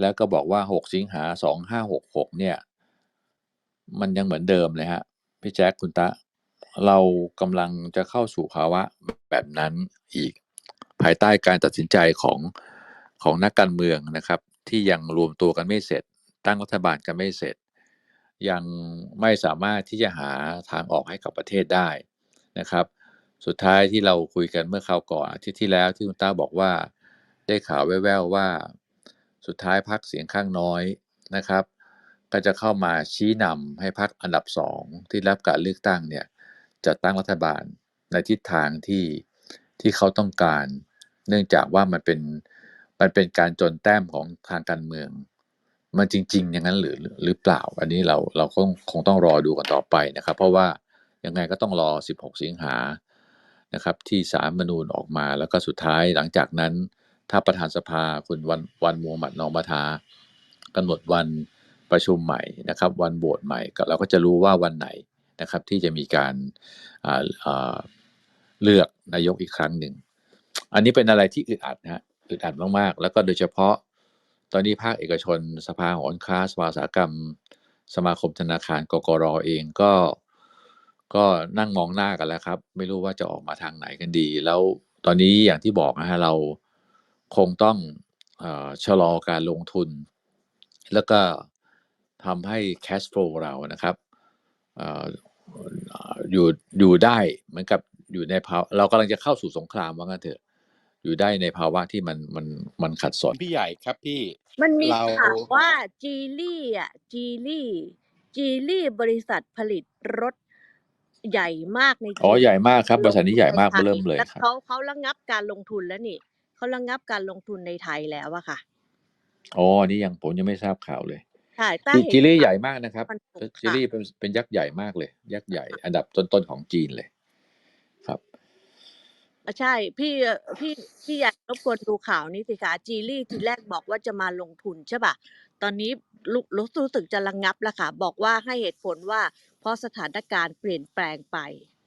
แล้วก็บอกว่า 6 สิงหา 2566 เนี่ย มันยังเหมือนเดิมเลยครับพี่แจ๊คคุณตะ เรากำลังจะเข้าสู่ภาวะแบบนั้นอีก ภายใต้การตัดสินใจของของนักการเมืองนะครับ ที่ยังรวมตัวกันไม่เสร็จ ตั้งรัฐบาลกันไม่เสร็จ ยังไม่สามารถที่จะหาทางออกให้กับประเทศได้นะครับ สุดท้ายที่เราคุยกันเมื่อคราวก่อนอาทิตย์ที่แล้วที่คุณต้าบอกว่าได้ข่าวแว่วๆว่า สุดท้ายพักเสียงข้างน้อยนะครับ ก็จะเข้ามาชี้นำให้พักอันดับสองที่รับการเลือกตั้งเนี่ยจัดตั้งรัฐบาลในทิศทางที่ที่เขาต้องการ เนื่องจากว่ามันเป็นมันเป็นการจนแต้มของทางการเมือง มันจริง ๆ อย่างนั้นหรือหรือเปล่า อันนี้เราเราคงคงต้องรอดูกันต่อไปนะครับ เพราะว่ายังไงก็ต้องรอ 16 สิงหานะครับ ที่สารรฐธรรมนูญออกมาแล้วก็สุดท้ายหลังจากนั้น ถ้าประธานสภาคุณวันวันมูฮัมหมัดนอมาทากำหนดวันประชุมใหม่นะครับ วันโหวตใหม่เราก็จะรู้ว่าวันไหนนะครับ ที่จะมีการเลือกนายกอีกครั้งหนึ่ง อันนี้เป็นอะไรที่อึดอัดนะฮะอึดอัดมากๆ แล้วก็โดยเฉพาะตอนนี้ภาคเอกชน สภาหอการค้าสภาสาหกรรม สมาคมธนาคารกกรเองก็ก็นั่งมองหน้ากันแล้วครับ ไม่รู้ว่าจะออกมาทางไหนกันดี แล้วตอนนี้อย่างที่บอกนะฮะเรา คงต้องเอ่อชะลอการลงทุน แล้วก็ทำให้ cash flow เรานะครับเอ่ออยู่อยู่ได้เหมือนกับอยู่ในภาวะเรากำลังจะเข้าสู่สงครามว่างั้นเถอะ อยู่ได้ในภาวะที่มันมันมันขัดสนพี่ใหญ่ครับพี่มันมีเราข่าวว่าจีลี่อะจีลี่จีลี่บริษัทผลิตรถใหญ่มากในอ๋อจีนใหญ่มากครับบริษัทนี้ใหญ่มากลงทุนในไทเริ่มเลยแล้วครับเขาเขาระงับการลงทุนแล้วนี่ เขาระงับการลงทุนในไทยแล้วอะค่ะอ๋ออันนี้ยังผมยังไม่ทราบข่าวเลยใช่ต้าจิเห็นจิลี่ข่าวใหญ่มากนะครับมันถูกจิค่ะลี่เป็นเป็นยักษ์ใหญ่มากเลย ยักษ์ใหญ่ อันดับต้นๆของจีนเลยครับอะใช่พี่พี่พี่อยากรบกวนดูข่าวนี้สิคะจีลี่ทีแรกบอกว่าจะมาลงทุนใช่ป่ะตอนนี้รู้รู้รู้สึกจะระงับแล้วค่ะ บอกว่าให้เหตุผลว่าเพราะสถานการณ์เปลี่ยนแปลงไป